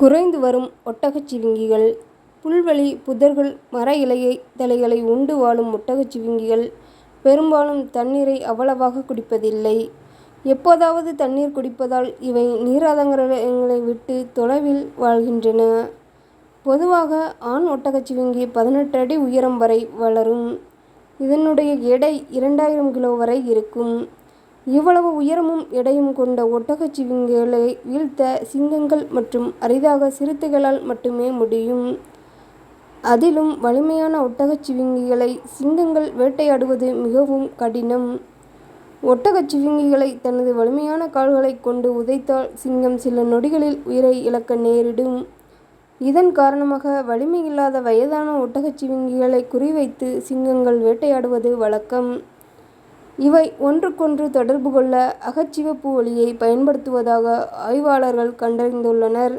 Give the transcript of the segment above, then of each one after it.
குறைந்து வரும் ஒட்டகச்சிவிங்கிகள் புல்வெளி புதர்கள் மர இலையை தழைகளை உண்டு வாழும் ஒட்டகச்சிவிங்கிகள் பெரும்பாலும் தண்ணீரை அவ்வளவாக குடிப்பதில்லை. எப்போதாவது தண்ணீர் குடிப்பதால் இவை நீராதாரங்களை விட்டு தொலைவில் வாழ்கின்றன. பொதுவாக ஆண் ஒட்டகச்சிவிங்கி பதினெட்டு அடி உயரம் வரை வளரும். இதனுடைய எடை இரண்டாயிரம் கிலோ வரை இருக்கும். இவ்வளவு உயரமும் எடையும் கொண்ட ஒட்டகச் சிவிங்களை வீழ்த்த சிங்கங்கள் மற்றும் அரிதாக சிறுத்தைகளால் மட்டுமே முடியும். அதிலும் வலிமையான ஒட்டகச் சிவிங்கிகளை சிங்கங்கள் வேட்டையாடுவது மிகவும் கடினம். ஒட்டகச் சிவிங்கிகளை தனது வலிமையான கால்களைக் கொண்டு உதைத்தால் சிங்கம் சில நொடிகளில் உயிரை இழக்க நேரிடும். இதன் காரணமாக வலிமையில்லாத வயதான ஒட்டகச் சிவிங்கிகளை குறிவைத்து சிங்கங்கள் வேட்டையாடுவது வழக்கம். இவை ஒன்றுக்கொன்று தொடர்பு கொள்ள அகச்சிவப்பு ஒலியை பயன்படுத்துவதாக ஆய்வாளர்கள் கண்டறிந்துள்ளனர்.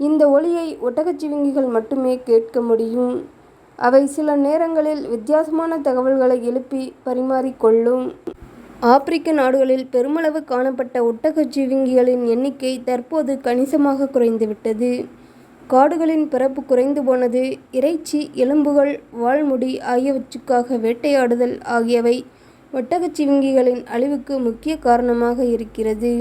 இந்த ஒலியை ஒட்டகச்சிவிங்கிகள் மட்டுமே கேட்க முடியும். அவை சில நேரங்களில் வித்தியாசமான தகவல்களை எழுப்பி பரிமாறிக்கொள்ளும் ஆப்பிரிக்க நாடுகளில் பெருமளவு காணப்பட்ட ஒட்டகச்சிவிங்கிகளின் எண்ணிக்கை தற்போது கணிசமாக குறைந்துவிட்டது காடுகளின் பிறப்பு குறைந்து போனது இறைச்சி எலும்புகள் வாழ்முடி ஆகியவற்றுக்காக வேட்டையாடுதல் ஆகியவை ஒட்டகச்சிவிங்கிகளின் அழிவுக்கு முக்கிய காரணமாக இருக்கிறது.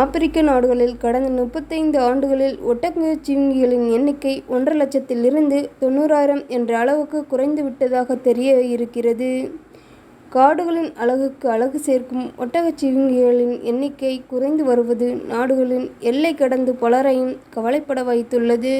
ஆப்பிரிக்க நாடுகளில் கடந்த முப்பத்தைந்து ஆண்டுகளில் ஒட்டகச்சிவிங்கிகளின் எண்ணிக்கை ஒன்றரை லட்சத்திலிருந்து தொண்ணூறாயிரம் என்ற அளவுக்கு குறைந்து விட்டதாக தெரிய இருக்கிறது. காடுகளின் அழகுக்கு அழகு சேர்க்கும் ஒட்டகச்சிவிங்கிகளின் எண்ணிக்கை குறைந்து வருவது நாடுகளின் எல்லை கடந்து பலரையும் கவலைப்பட வைத்துள்ளது.